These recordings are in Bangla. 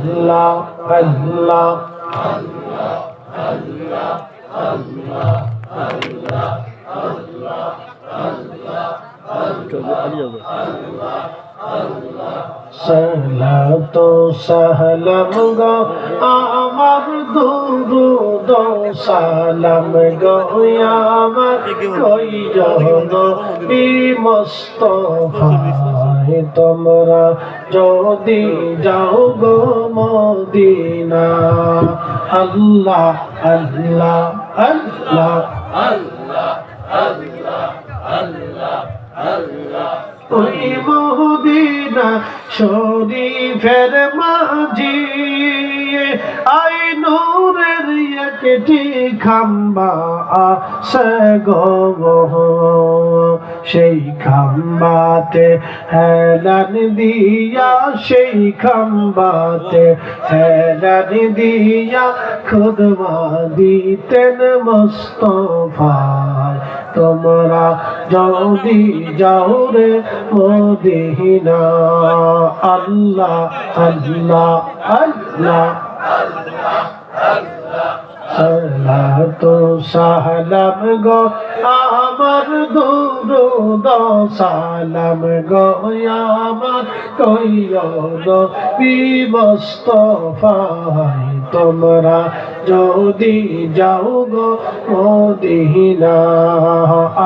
আল্লাহ আল্লাহ সালাত সালাম গো আমার দুরুদ সালাম গো আমার কই গো বি মুস্তফায় তোমরা যদি যাও গো মদিনা। আল্লাহ আল্লাহ আল্লাহ। ওই মদিনা শরীফের মাঝি। আই একটি খাম্বা আছে গো। সেই খাম্বাতে, হেলান দিয়া সেই খাম্বাতে, হেলান দিয়া খুদমা দিতেন মোস্তফায়। তোমরা যদি যাও রে মদিনা, আল্লাহ আল্লাহ আল্লাহ সালাতু সালাম গো, আমার দুরুদ সালাম গো, আমার কইয় নবী মুস্তফায় তোমরা যদি যাও গো মদিনা।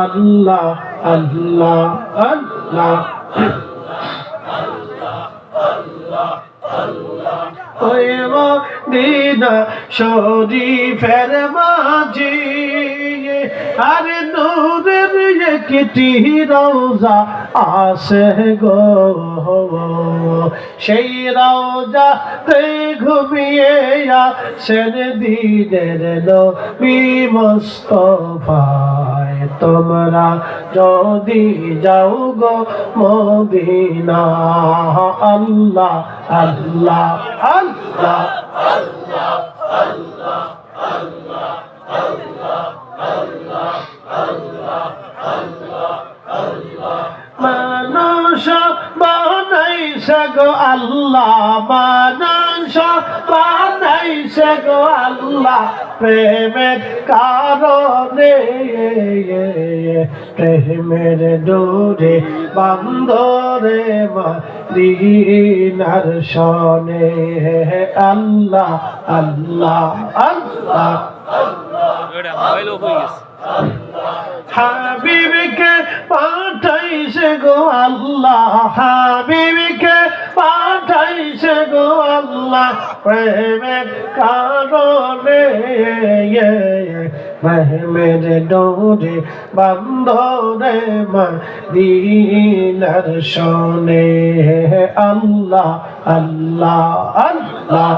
আল্লাহ আল্লাহ আল্লাহ ওই মদিনা শরীফের মাঝি, আর নূরের একটি রওজা আছে গো। সেই রওজাতে ঘুমিয়ে আসেন দিনের নবী মুস্তফায় তোমরা যদি যাও গো মদিনা আল্লাহ আল্লাহ আল্লাহ মানুষ বানাইছে গো আল্লাহ মানুষ বানাইছে গো আল্লাহ প্রেমের কারণে। প্রেমের ডোরে বান্ধরে মদিনার সনে। আল্লাহ আল্লাহ আল্লাহ। হাবিবকে পাঠাইছে গো আল্লাহ হাবিবকে পাঠাইছে গো আল্লাহ প্রেমের কারণে প্রেমের ডোরে বান্ধরে মদিনার শোনে আল্লাহ আল্লাহ আল্লাহ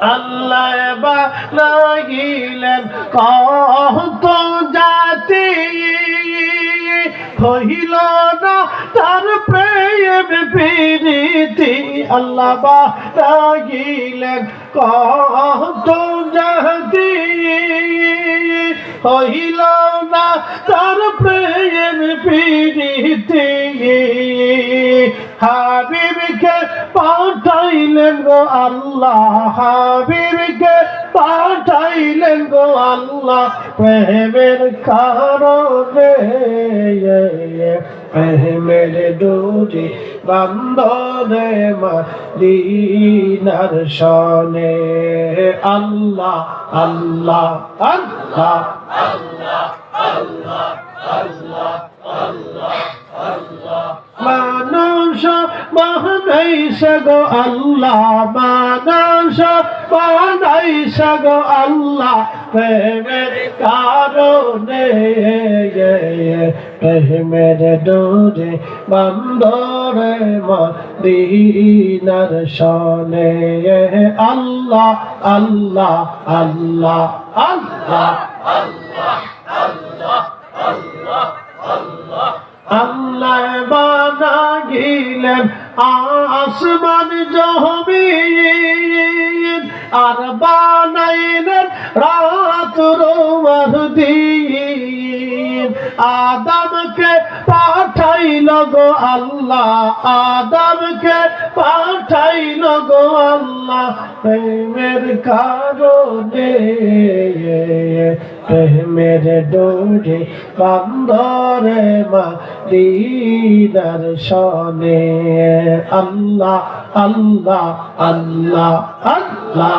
আল্লাহ বানাইলেন কত জাতি। হইল না তার প্রেম প্রীতি। আল্লাহ বানাইলেন কত জাতি। হইল না তার প্রেম প্রীতি। হাবিবকে পাঠাইলেন গো আল্লাহ? হাবিবকে পাঠাইলেন গো আল্লাহ। প্রেমের কারণে, প্রেমের ডুরি বান্ধনে মদিনার সনে আল্লাহ আল্লাহ আল্লাহ। মানুষ বানাইছে গো আল্লাহ মানুষ বানাইছে গো আল্লাহ। প্রেমের কারণে প্রেমের ডোরে বন্দরে মদিনার সনে আল্লাহ আল্লাহ আল্লাহ আল্লাহ আল্লাহ। বানাইলেন আসমান জহমিন আর বানাইলেন রাত রোমার দিন। আদমকে পাঠাই গো আল্লাহ, আদমকে পাঠাইল গো আল্লাহ, প্রেমের কারণে, প্রেমের ডোরে বান্দরে মা দিদার সনে আল্লাহ আল্লাহ আল্লাহ আল্লাহ।